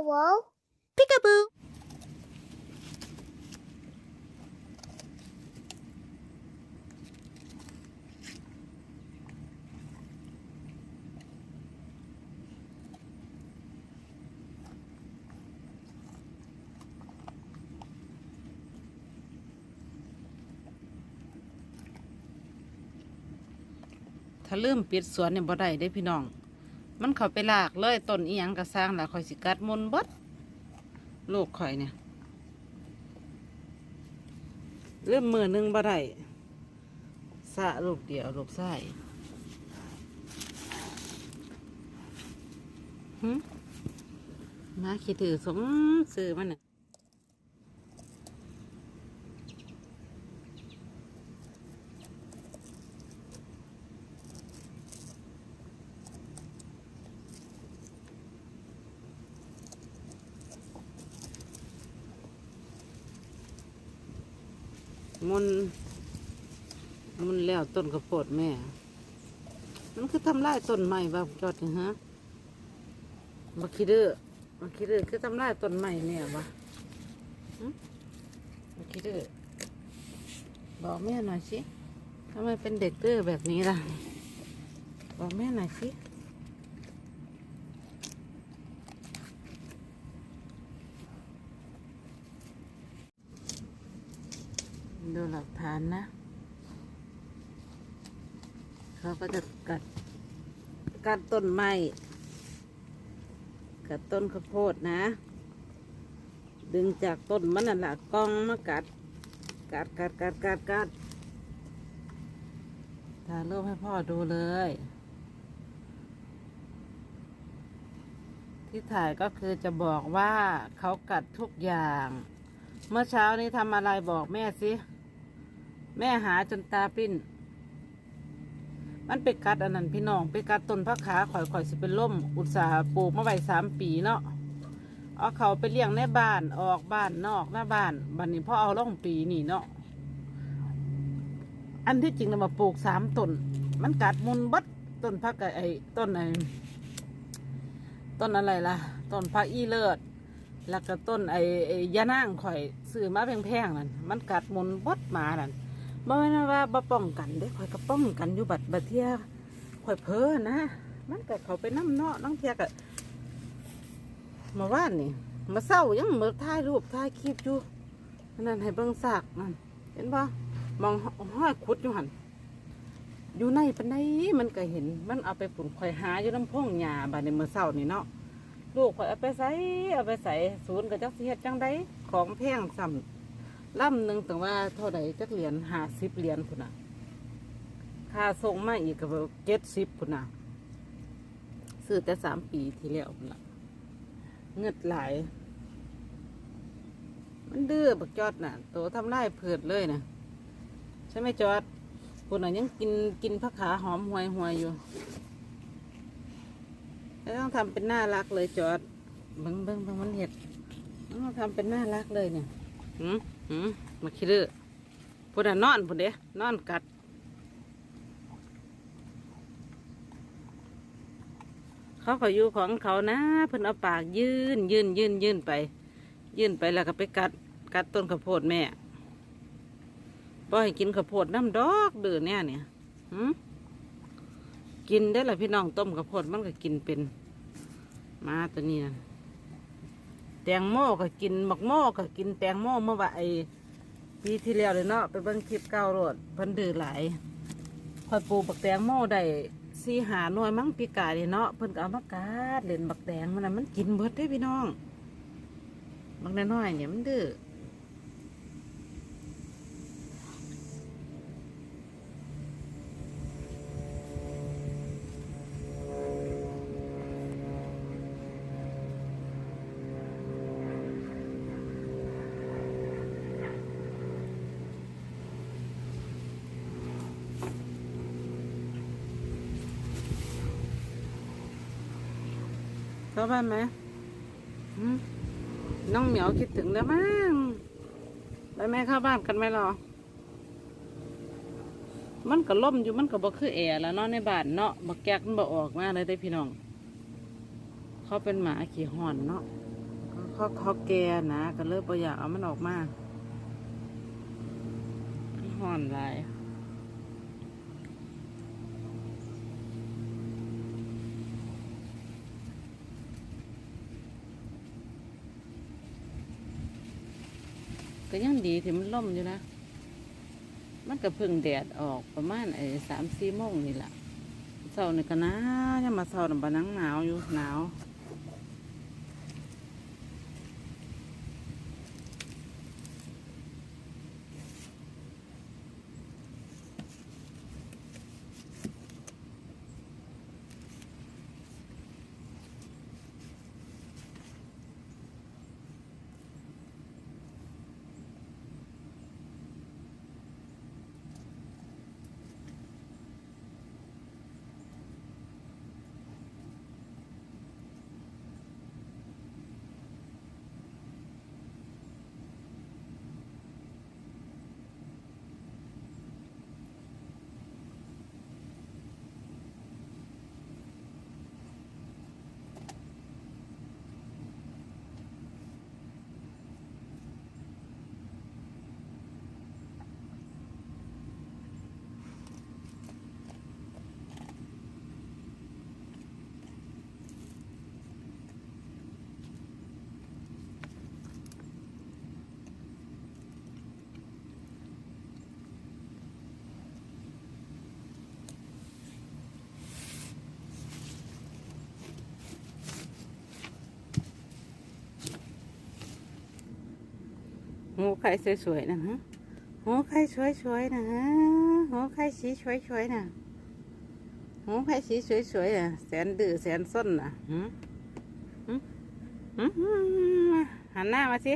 Hello? Peekaboo. ถ้าลืมปิดสวนเนี่ยบ่ได้เด้พี่น้อง มันเขาไปลากเลยต้นอีหยังก็สร้างแล้วข่อยสิกัดมุนบดลูกข่อยเนี่ยเริ่มมือหนึงบ่ได้สะลูกเดียวลูกไส้หึมาคิดถือสมซื้อมันน่ะ มุนมุนแล้วต้นกระโพดแม่ มันคือทำลายต้นใหม่บ่จอดนี่ฮะบักคิดเด้อบักคิดเด้อคือทำลายต้นใหม่เนี่ยวะหึบักคิดเด้อบอกแม่หน่อยสิทำไมเป็นเด็กเด้อแบบนี้ล่ะ บอกแม่หน่อยสิ ดูหลักฐานนะ เขาก็จะกัด กัดต้นไม้ กัดต้นข้าวโพดนะ ดึงจากต้นมันนั่นแหละกองมากัด กัดกัดกัดกัดกัดถ่ายรูปให้พ่อดูเลย ที่ถ่ายก็คือจะบอกว่าเขากัดทุกอย่าง เมื่อเช้านี้ทำอะไรบอกแม่สิ แม่หาจนตาปิ้น มันไปกัดอันนั้นพี่น้องไปกัดต้นพักขาข่อยข่อยสิเป็นล่ม อุตสาห์ปลูกมาไว้สามปีเนาะเอาเขาไปเลี้ยงในบ้านออกบ้านนอกหน้าบ้านบัดนนี้พ่อเอาล่องปีนี่เนาะอันที่จริงเรามาปลูกสามต้นมันกัดมุนบัดต้นพักไอ้ต้นไอ้ต้นอะไรล่ะต้นพักอีเลิศแล้วก็ต้นไอ้ไอ้ยะนางข่อยซื้อมาแพงๆนั่นมันกัดมุนบัดมานั่น บ่แม่นว่าบ่ป้องกันเด้ข่อยก็ป้องกันอยู่บัดบัดเที่ยข่อยเพ้อนะ มันก็เขาไปน้ำเนาะน้องเทียก็มาว่านนี่มาเศร้ายังเมือถ่ายรูปถ่ายคลิปอยู่นั่นให้เบิ่งซากนั่นเห็นบ่มองห้อยขุดอยู่หันอยู่ในปานใดมันก็เห็น มันเอาไปปุ่นข่อยหาอยู่น้ำพงหญ้าบัดนี้มื้อเช้านี่เนาะลูกข่อยเอาไปใส่เอาไปใส่ศูนย์ก็จักเฮ็ดจังไดของแพงซ้ำ ลำหนึ่งแต่ว่าเท่าไหร่จักเหรียญห้าสิบเหรียญพุ่นน่ะค่าส่งมาอีกก็เจ็ดสิบพุ่นน่ะซื้อแต่สามปีที่แล้วพุ่นละเงิดหลาย มันดื้อบักจอดน่ะ ตัวทำลายเผือดเลยน่ะใช่ไหมจอดพุ่นน่ะยังกินกินผักขาหอมหวยหวยอยู่แล้วต้องทำเป็นน่ารักเลยจอดเบิ้งเบิ้งเบิ้งมันเห็ดต้องทำเป็นน่ารักเลยเนี่ยหื มหืมมาคิดเด้อพุ่นน่ะนอนพุ่นเด้นอนกัดเขาก็อยู่ของเขานะเพิ่นเอาปากยื่นยื่นยื่นยื่นไป ยื่นไปแล้วก็ไปกัด กัดต้นข้าวโพดแม่บ่ให้กินข้าวโพดน้ำดอกเดือเนี่ยเนี่ยหืมกินได้ละพี่น้องต้มข้าวโพดมันก็กินเป็น มาตัวนี้นะ แตงโมก็กินหมักโมก็กินแตงโมเมื่อวานไอปีที่แล้วเลยเนาะไปเบิ่งคลิปเก่ารดเพิ่นดื้อหลายคอยปลูกบักแตงโมได้สี่หาหน่วยมั้งปีกายนี่เนาะเพิ่นก็เอามากาดเล่นบักแตงมันน่ะมันกินเบิดได้พี่น้องบักน้อยๆเนี่ยมันดื้อ เข้าบ้านไหมน้องเหมียวคิดถึงแล้วมั้งไปแม่เข้าบ้านกันไหมหรอมันก็ล่มอยู่มันก็บ่คือแอร์แล้วเนาะในบ้านเนาะบักแก๊กมันบ่ออกมาเลยได้พี่น้อง เขาเป็นหมาขี่ห่อนเนาะเขาเขาแก่นะก็เลยบ่อยากเอามันออกมาห่อนหลาย ก็ยังดีที่มันล่มอยู่นะ มันก็เพึ่งแดดออกประมาณไอ้สามสี่โมงนี่แหละเสาร์นี่ก็หนาวยังมาเสาร์น่ะบานังหนาวอยู่หนาว ไข่สวยๆนะฮะหูไข่สวยๆนะฮะหูไข่สีสวยๆนะหูไข่สีสวยๆนะแสนดื้อแสนส้นนะอืมอืมอืมหันหน้ามาสิ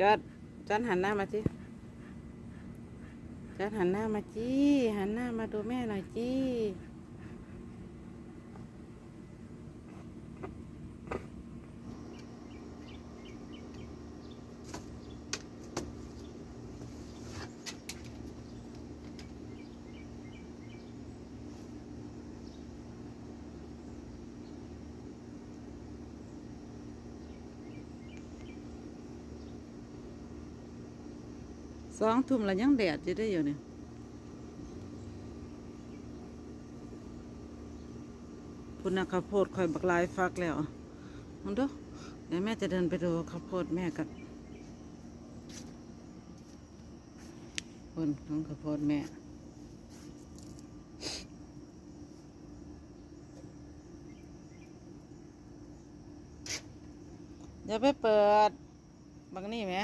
จอดจอดหันหน้ามาสิจอดหันหน้ามาจี้หันหน้ามาดูแม่หน่อยจี้ สองทุ่มแล้วยังแดดอยู่ได้อยู่เนี่ยพุ่นนะข้าวโพดคอยบักลายฟักแล้วมองดูเดี๋ยวแม่จะเดินไปดูข้าวโพดแม่กันพุ่นของข้าวโพดแม่อย่าไปเปิดบางนี่ไหม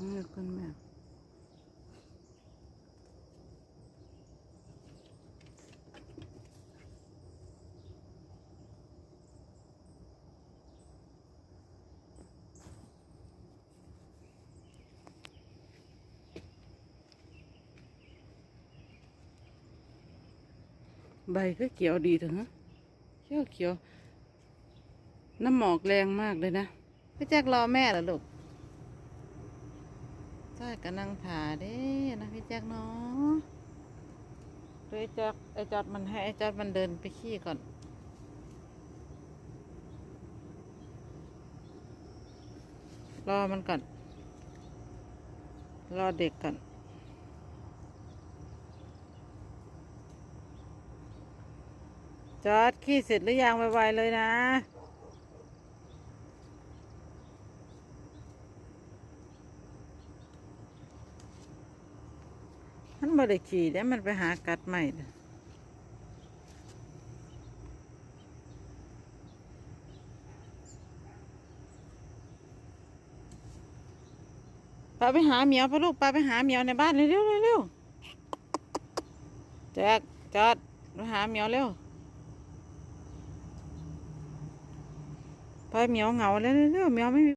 เออคุณแม่ใบก็เขียวดีเถอะฮะเขียวเขียว น้ำหมอกแรงมากเลยนะพี่แจ็ครอแม่เหรอลูก ก็นั่งถ่าเด้นะพี่แจ๊กเนาะโดยไอ้แจ๊กไอ้จอดมันให้ไอ้จอดมันเดินไปขี้ก่อน รอมันก่อน รอเด็กก่อนจอดขี้เสร็จหรือยังไวๆเลยนะ มันบ่ได้ขี่ได้มันไปหากัดใหม่ปาไปหาเหมียวปะลูกปาไปหาเหมียวในบ้านเร็วเร็วเร็วแจ็คจอดไปหาเหมียวเร็วไปเหมียวเหงาแล้วเร็วเร็วเหมียวไม่มี